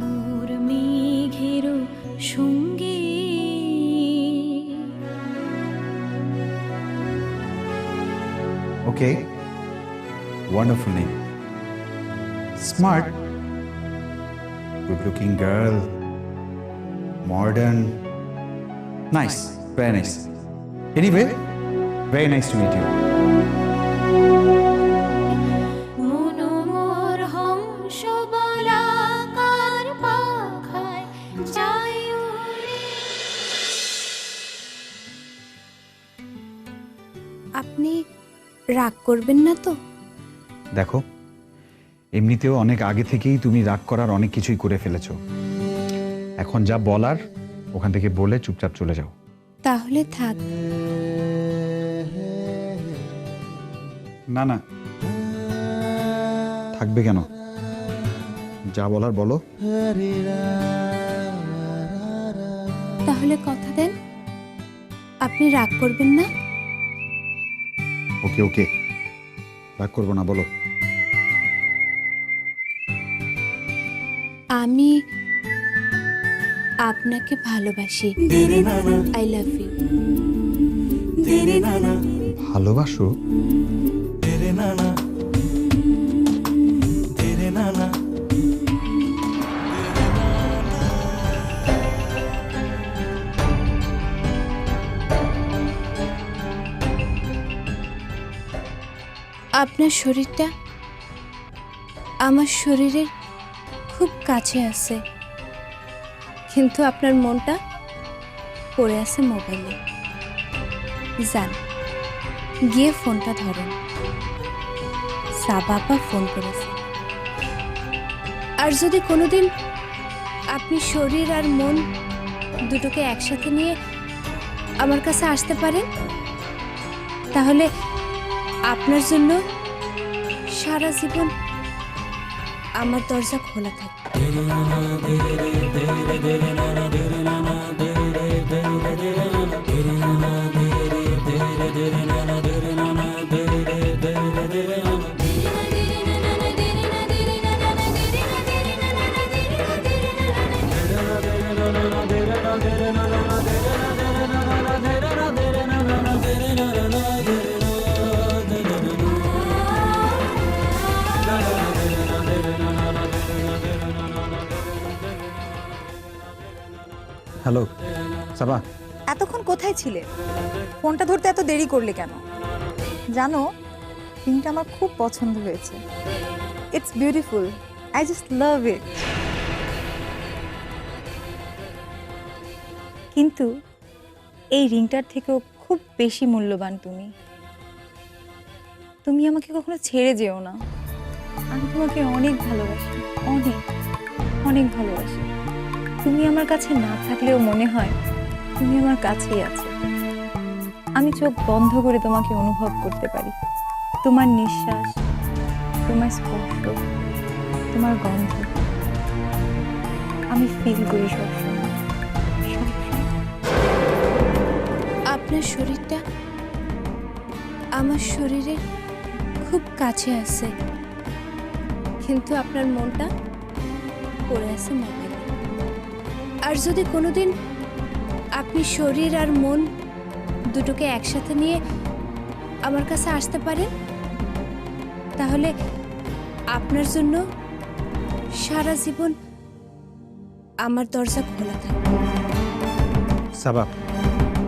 মোর মেঘের সঙ্গে Okay. Wonderful name. Smart. Good looking girl. Modern. Nice. Very nice. Anyway, very nice to meet you. রাগ করবেন না তো? দেখো এমনিতেও অনেক আগে থেকেই তুমি রাগ করার অনেক কিছুই করে ফেলেছো। এখন যা বলার ওখান থেকে বলে চুপচাপ চলে যাও। তাহলে থাক। না না। থাকবে কেন? যা বলার বলো। তাহলে কথা দেন। আপনি রাগ করবেন না? ওকে ওকে। রাগ করব না বলো। আমি আপনাকে ভালোবাসি। আই লাভ ইউ ভালোবাসো? আপনার শরীরটা আমার শরীরের খুব কাছে আছে। কিন্তু আপনার মনটা পড়ে আছে মোবাইলে। যান, গিয়ে ফোনটা ধরেন। সাবাপা ফোন করেছে। আর যদি কোনোদিন আপনি শরীর আর মন দুটোকে একসাথে নিয়ে আমার কাছে আসতে পারেন, তাহলে আপনার জন্য সারা জীবন আমার দরজা খোলা থাকবে কোথায় ছিলে? ফোনটা ধরতে এত দেরি করলে কেন? জানো রিংটা আমার খুব পছন্দ হয়েছে। It's beautiful I just love it কিন্তু এই রিংটার থেকেও খুব বেশি মূল্যবান তুমি। তুমি আমাকে কখনো ছেড়ে যেও না। আমি তোমাকে অনেক ভালোবাসি। অনেক অনেক ভালোবাসি। তুমি আমার কাছে না থাকলেও মনে হয় তুমি আমার কাছেই আছো। আমি চোখ বন্ধ করে তোমাকে অনুভব করতে পারি। তোমার নিঃশ্বাস, তোমার স্পর্শ, তোমার গন্ধ। আমি ফিল করি সবসময়। আপনার শরীরটা আমার শরীরে খুব কাছে আছে। কিন্তু আপনার মনটা পড়ে আছে মোবাইলে আর যদি কোনোদিন আপনি শরীর আর মন দুটোকে একসাথে নিয়ে আমার কাছে আসতে পারেন? তাহলে আপনার জন্য সারা জীবন আমার দরজা খোলা থাকবে। সাবা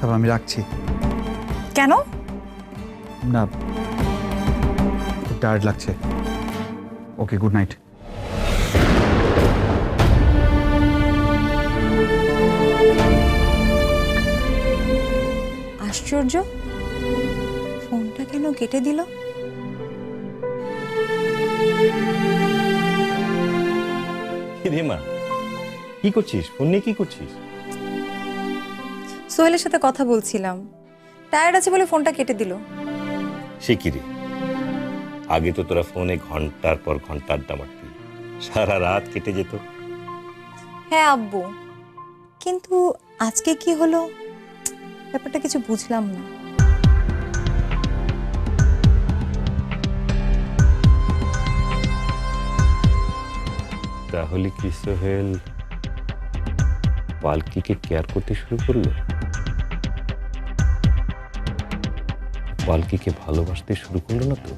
সাবা আমি রাখছি। কেন? না খুব টায়ার্ড লাগছে। ওকে গুড নাইট আশ্চর্য? ফোনটা কেন কেটে দিল? কি করছিস? ফোন নিয়ে কি করছিস? সোহেলের সাথে কথা বলছিলাম। টায়ার্ড আছে বলে ফোনটা কেটে দিল। সে কি রে? আগে তো তোরা ফোনে ঘণ্টার পর ঘণ্টা আড্ডা মারতি। সারা রাত কেটে যেত। হ্যাঁ আব্বু। কিন্তু আজকে কি হলো? ব্যাপারটা কিছু বুঝলাম না। তাহলে কি সোহেল পালকিকে কেয়ার করতে শুরু করল? পালকিকে ভালোবাসতে শুরু করল না তো?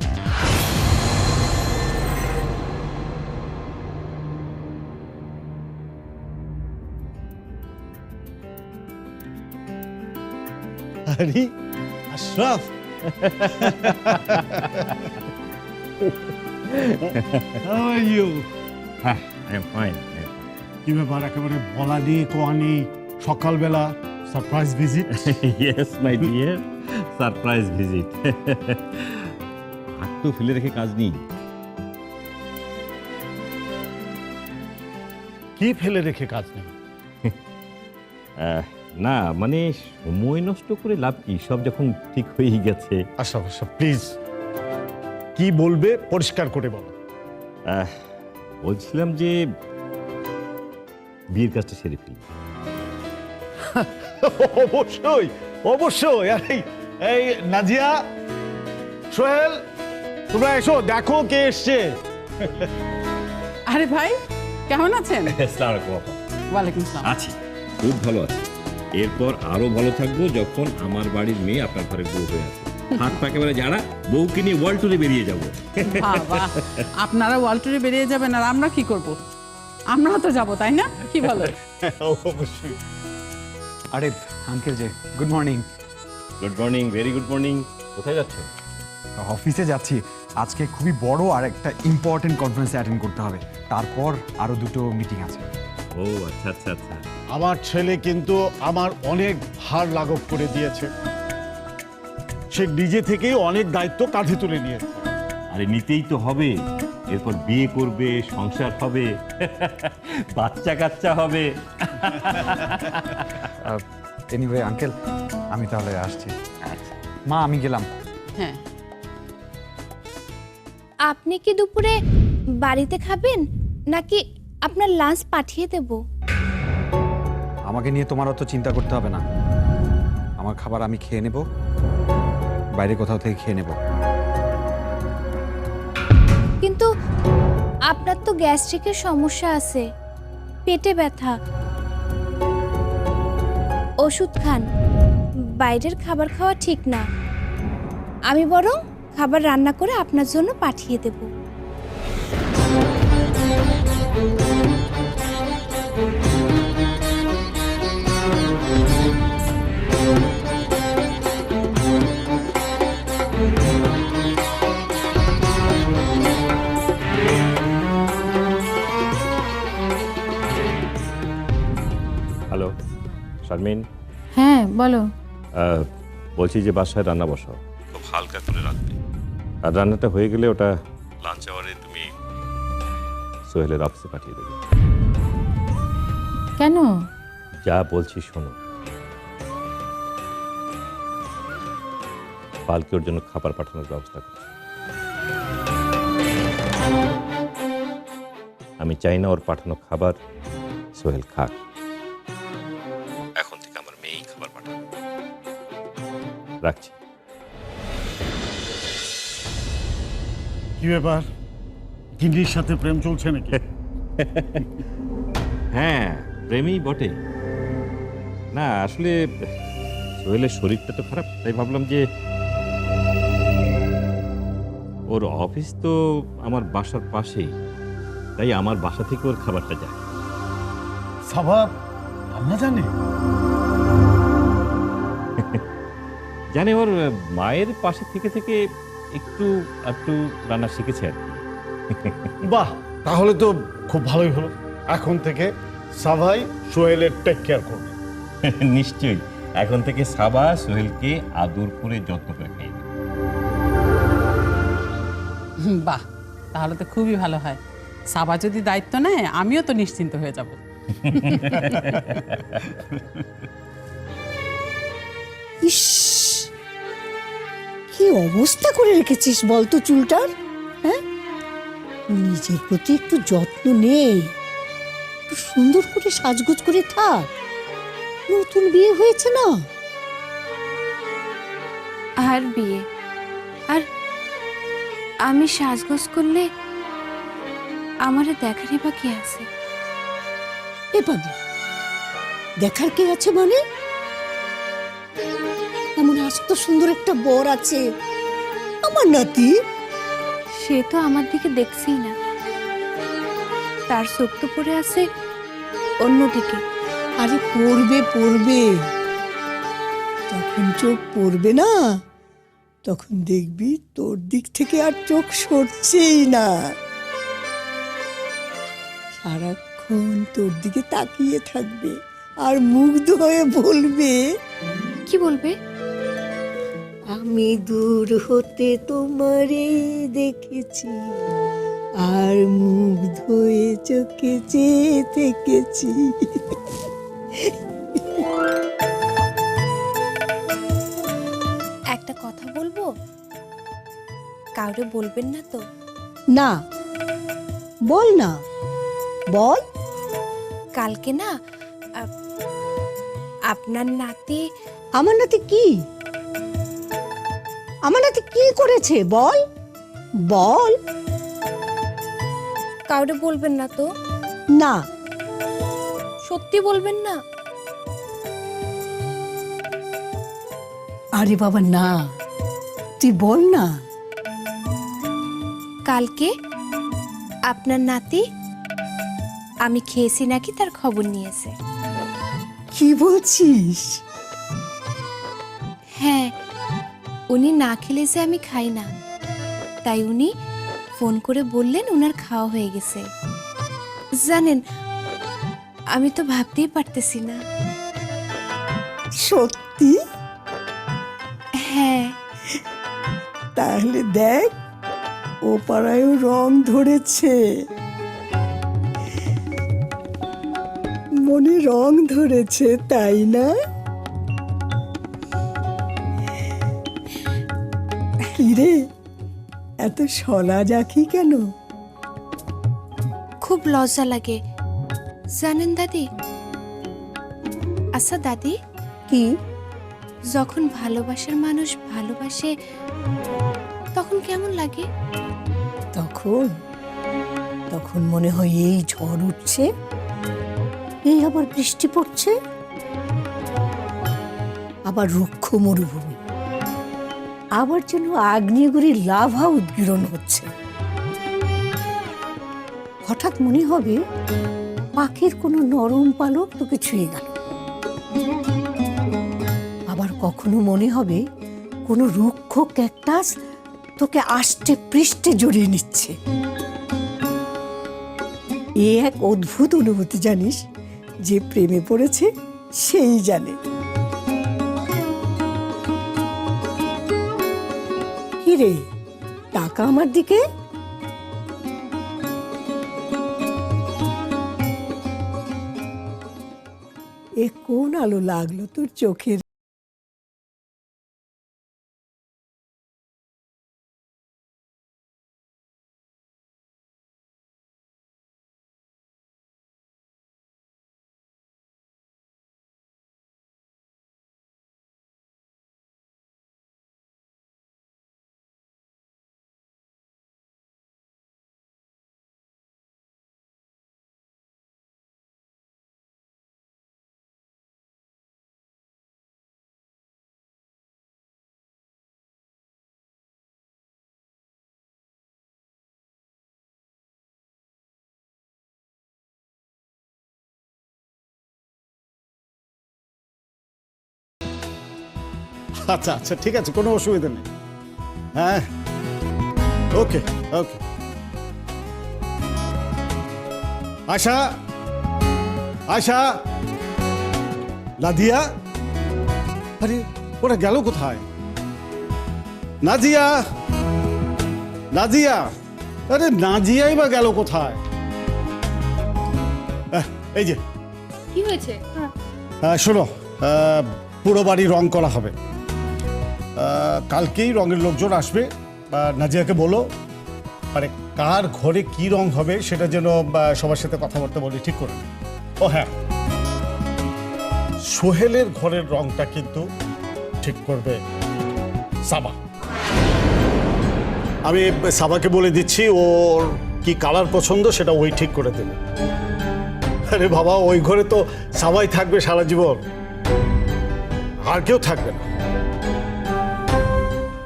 আরে Ashraf How are you? I am fine কি ব্যাপার একেবারে বলা নেই কোয়া নেই সকালবেলা surprise visit yes my dear surprise visit হাত তো ফেলে রেখে কাজ নেই। কি ফেলে রেখে কাজ নেই? না মানে সময় নষ্ট করে লাভ কি? সব যখন ঠিক হয়েই গেছে। আশরাফ আশরাফ প্লিজ কি বলবে? পরিষ্কার করে বলো। আহ, বলছিলাম যে বিয়ের কাজটা সেরে ফেলি। অবশ্যই অবশ্যই। আরে এই নাজিয়া সোহেল তোমরা এসো দেখো কে এসছে। আরে ভাই কেমন আছেন? আসসালামু আলাইকুম ওয়ালাইকুম আসসালাম। আছি খুব ভালো আছি। এরপর আরও ভালো থাকব যখন আমার বাড়ির মেয়ে আপনার ঘরে বউ হয়ে আছে হাত পা একেবারে যারা বউকে নিয়ে ওয়ার্ল্ড টুরে বেরিয়ে যাব। বাবা আপনারা ওয়ালটুরে বেরিয়ে যাবেন আর আমরা কি করব? আমরা তো যাব তাই না? কি বলো? অবশ্যই। আরে আঙ্কেল যে good morning good morning very good morning কোথায় যাচ্ছ? অফিসে যাচ্ছি। আজকে খুবই বড় আর একটা ইম্পর্টেন্ট কনফারেন্সে অ্যাটেন্ড করতে হবে। তারপর আরও দুটো মিটিং আছে। ও আচ্ছা আচ্ছা আচ্ছা। আমার ছেলে কিন্তু আমার অনেক ভার লাঘব করে দিয়েছে। সে নিজে থেকেই অনেক দায়িত্ব কাঁধে তুলে নিয়েছে। আরে নিতেই তো হবে। এরপর বিয়ে করবে সংসার হবে বাচ্চা কাচ্চা হবে এনিওয়ে আঙ্কেল আমি তাহলে আসছি। মা আমি গেলাম। হ্যাঁ। আপনি কি দুপুরে বাড়িতে খাবেন নাকি আপনার লাঞ্চ পাঠিয়ে দেব। আমাকে নিয়ে তোমার অত চিন্তা করতে হবে না। আমার খাবার আমি খেয়ে নেব। বাইরে কোথাও থেকে খেয়ে নেব। কিন্তু আপনার তো গ্যাস্ট্রিকের সমস্যা আছে। পেটে ব্যথা। ওষুধ খান। বাইরের খাবার খাওয়া ঠিক না। আমি বরং খাবার রান্না করে আপনার জন্য পাঠিয়ে দেব। শারমিন। হ্যাঁ বলো। বলছি যে বাসায় রান্না বসাও। খুব হালকা করে রাখবে। আর রান্নাটা হয়ে গেলে ওটা লাঞ্চ আওয়ারে তুমি সোহেলের অফিসে পাঠিয়ে দেবে। কেন? যা বলছি শোনো। পালকে ওর জন্য খাবার পাঠানোর ব্যবস্থা করছি আমি চাই না ওর পাঠানো খাবার সোহেল খাক। আমার মেয়েই খাবার পাঠাবে রাখছি। কি ব্যাপার? গিন্নির সাথে প্রেম চলছে নাকি? হ্যাঁ প্রেমই বটে। না আসলে সোহেলের শরীরটা তো খারাপ তাই ভাবলাম যে ওর অফিস তো আমার বাসার পাশেই তাই আমার বাসা থেকে ওর খাবারটা যায়। সাবা রান্না জানে। জানে ওর মায়ের পাশে থেকে থেকে একটু একটু রান্না শিখেছে আর কি। বাহ তাহলে তো খুব ভালোই হলো। এখন থেকে সাভাই সোহেলের টেক কেয়ার করবে। নিশ্চয়ই। এখন থেকে সাবা সোহেলকে আদর করে যত্ন করে বাহ তাহলে তো খুবই ভালো হয়। সাবা যদি দায়িত্ব নেয় আমিও তো নিশ্চিন্ত হয়ে যাব। ইস কি অবস্থা করে রেখেছিস বলতো চুলটার হ্যাঁ? নিজের প্রতি একটু যত্ন নেই একটু সুন্দর করে সাজগোজ করে থাক। নতুন বিয়ে হয়েছে না? আর বিয়ে? আর আমি সাজগোজ করলে আমারে দেখারই বা কি আছে? এ পাগলি। দেখার কে আছে মানে? এমন আস্ত সুন্দর একটা বর আছে। আমার নাতি? সে তো আমার দিকে দেখছেই না। তার চোখ তো পড়ে আছে অন্যদিকে। আরে পড়বে পড়বে। যখন চোখ পড়বে না। তখন দেখবি তোর দিক থেকে আর চোখ সরছেই না। সারাক্ষণ তোর দিকে তাকিয়ে থাকবে আর মুগ্ধ হয়ে বলবে কি বলবে? আমি দূর হতে তোমারে দেখেছি আর মুখ ধুয়ে চোখে চেয়ে থেকেছি। একটা কথা বলব? কাউরে বলবেন না তো? না। বল না। বল। কালকে না আপ- আপনার নাতি আমার নাতি কি? আমার নাতি কি করেছে? বল। বল। কাউরে বলবেন না তো? না। সত্যি বলবেন না? আরে বাবা না। তুই বল না। কালকে আপনার নাতি আমি খেয়েছি নাকি তার খবর নিয়েছে। কি বলছিস? উনি না খেলে যে আমি খাই না। তাই উনি ফোন করে বললেন ওনার খাওয়া হয়ে গেছে। জানেন আমি তো ভাবতেই পারতেছি না। সত্যি? হ্যাঁ। তাহলে দেখ ও পাড়ায়ও রং ধরেছে। মনে রং ধরেছে তাই না? এত সলা যাকি কেন? খুব লজ্জা লাগে। জানেন দাদি? আচ্ছা দাদি? কি? যখন ভালোবাসার মানুষ ভালোবাসে তখন কেমন লাগে? তখন? তখন মনে হয় এই ঝড় উঠছে। এই আবার বৃষ্টি পড়ছে। আবার রুক্ষ মরুভূমি। আবার যেন আগ্নেয়গিরির লাভা উদ্গীরণ হচ্ছে। হঠাৎ মনে হবে পাখির কোনো নরম পালক তোকে ছুঁয়ে গেল। আবার কখনো মনে হবে কোনো রুক্ষ ক্যাকটাস তোকে আষ্টে পৃষ্ঠে জড়িয়ে নিচ্ছে। এ এক অদ্ভুত অনুভূতি জানিস, যে প্রেমে পড়েছে সেই জানে। কিরে টাকা আমার দিকে? এ কোন আলো লাগল তোর চোখের আচ্ছা আচ্ছা ঠিক আছে কোনো অসুবিধা নেই। হ্যাঁ। ওকে ওকে। আশা আশা। নাদিয়া? আরে ওরা গেল কোথায়? নাজিয়া? নাজিয়া? আরে নাজিয়াই বা গেল কোথায়? এই যে। কি হয়েছে? শোনো পুরো বাড়ি রং করা হবে। কালকেই রঙের লোকজন আসবে। নাজিয়াকে বলো মানে কার ঘরে কি রং হবে সেটা যেন সবার সাথে কথাবার্তা বলি ঠিক করে ও হ্যাঁ। সোহেলের ঘরের রংটা কিন্তু ঠিক করবে সাবা। আমি সাবাকে বলে দিচ্ছি, ওর কি কালার পছন্দ সেটা ওই ঠিক করে দেবে। আরে বাবা, ওই ঘরে তো সাবাই থাকবে সারা জীবন। আর কেউ থাকবে না।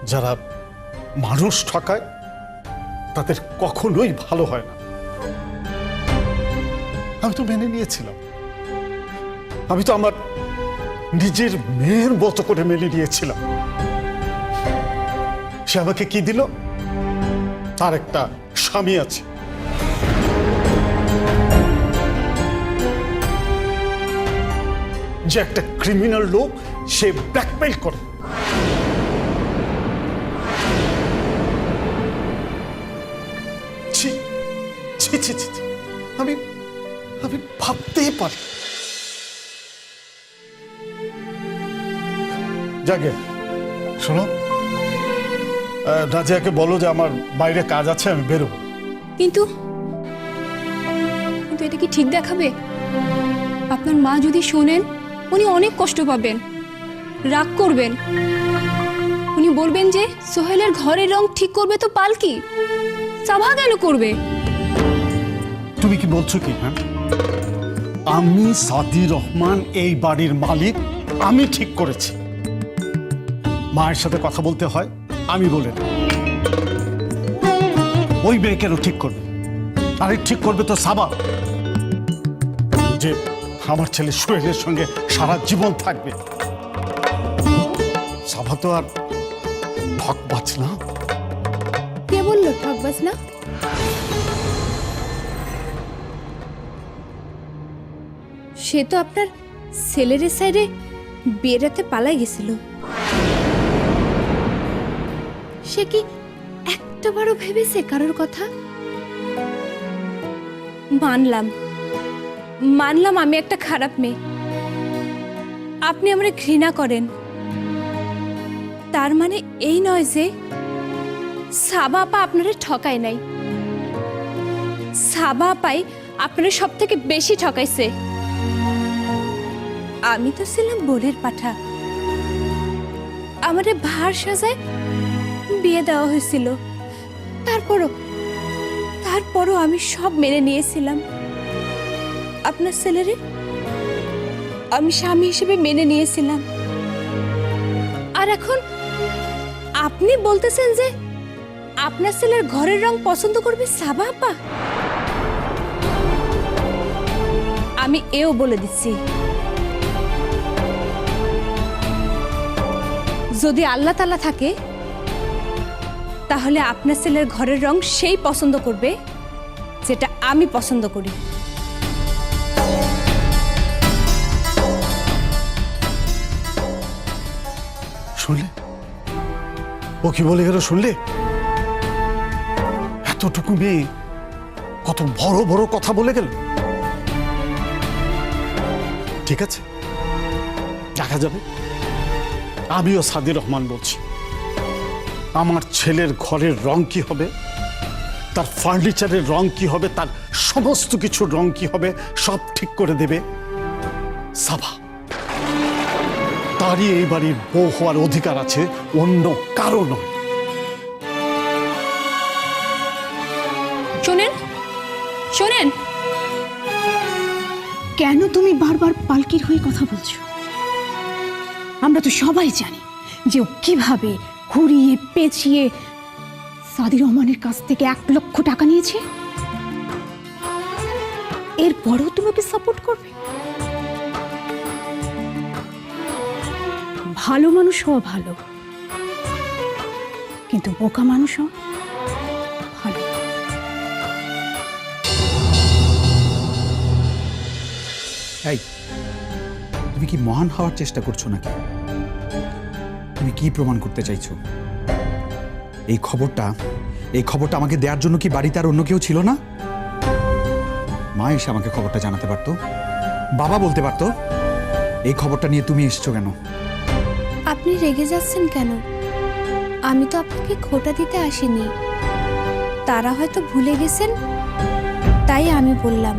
যারা মানুষ ঠকায়, তাদের কখনোই ভালো হয় না। আমি তো মেনে নিয়েছিলাম। আমি তো আমার নিজের মেয়ের মতো করে মেনে নিয়েছিলাম। সে আমাকে কি দিল? তার একটা স্বামী আছে। যে একটা ক্রিমিনাল লোক, সে ব্ল্যাকমেইল করে। আমি আমি ভাবতেই পারি। যাকে শোনো। রাজিয়াকে বলো যে আমার বাইরে কাজ আছে আমি বেরোবো। কিন্তু কিন্তু এটা কি ঠিক দেখাবে? আপনার মা যদি শোনেন উনি অনেক কষ্ট পাবেন রাগ করবেন। উনি বলবেন যে সোহেলের ঘরের রং ঠিক করবে তো পালকি? সাভা কেন করবে? তুমি কি বলছো কি হ্যাঁ? আমি সাদি রহমান, এই বাড়ির মালিক, আমি ঠিক করেছি। মায়ের সাথে কথা বলতে হয়, আমি বলে ওই মেয়ে কেন ঠিক করবে। আরে ঠিক করবে তো সাবা। যে আমার ছেলে সোহেলের সঙ্গে সারা জীবন থাকবে। সাবা তো আর ঠকবাজ না। কে বলল ঠকবাজ না? সে তো আপনার ছেলের সাইডে বেরাতে পালাই গেছিল। সে কি একটাবারও ভেবেছে কারোর কথা? মানলাম। মানলাম আমি একটা খারাপ মেয়ে। আপনি আমারে ঘৃণা করেন। তার মানে এই নয় যে সাবা আপা আপনারা ঠকায় নাই। সাবা আপাই আপনারা সব থেকে বেশি ঠকাইছে। আমি তো ছিলাম বোনের পাঠা। আমারে ভার সাজায় বিয়ে দেওয়া হয়েছিল। তারপরও তারপরও আমি সব মেনে নিয়েছিলাম। আপনার ছেলেরে আমি স্বামী হিসেবে মেনে নিয়েছিলাম। আর এখন আপনি বলতেছেন যে আপনার ছেলের ঘরের রং পছন্দ করবে সাবা আপা? আমি এও বলে দিচ্ছি। যদি আল্লাহ তালা থাকে, তাহলে আপনার ছেলের ঘরের রং সেই পছন্দ করবে যেটা আমি পছন্দ করি। শুনলে? ও কি বলে গেল শুনলে? এতটুকু মেয়ে কত বড় বড় কথা বলে গেল। ঠিক আছে, দেখা যাবে। আমিও সাদি রহমান বলছি। আমার ছেলের ঘরের রং কি হবে? তার ফার্নিচারের রং কি হবে? তার সমস্ত কিছুর রং কি হবে? সব ঠিক করে দেবে। সাভা তারই এই বাড়ির বউ হওয়ার অধিকার আছে অন্য কারও নয়। শোনেন শোনেন। কেন তুমি বারবার পালকির হয়ে কথা বলছো? আমরা তো সবাই জানি যে ও কীভাবে ঘুরিয়ে, পেঁচিয়ে সাদি রহমানের কাছ থেকে এক লক্ষ টাকা নিয়েছে। এরপরেও তুমি ওকে সাপোর্ট করবে? ভালো মানুষ হওয়া ভালো। কিন্তু বোকা মানুষ হওয়া তুমি কি মহান হওয়ার চেষ্টা করছ নাকি? তুমি কি প্রমাণ করতে চাইছো? এই খবরটা এই খবরটা আমাকে দেওয়ার জন্য কি বাড়িতে আর অন্য কেউ ছিল না? মা এসে আমাকে খবরটা জানাতে পারতো। বাবা বলতে পারতো, এই খবরটা নিয়ে তুমি এসেছ কেন? আপনি রেগে যাচ্ছেন কেন? আমি তো আপনাকে খোটা দিতে আসিনি। তারা হয়তো ভুলে গেছেন, তাই আমি বললাম।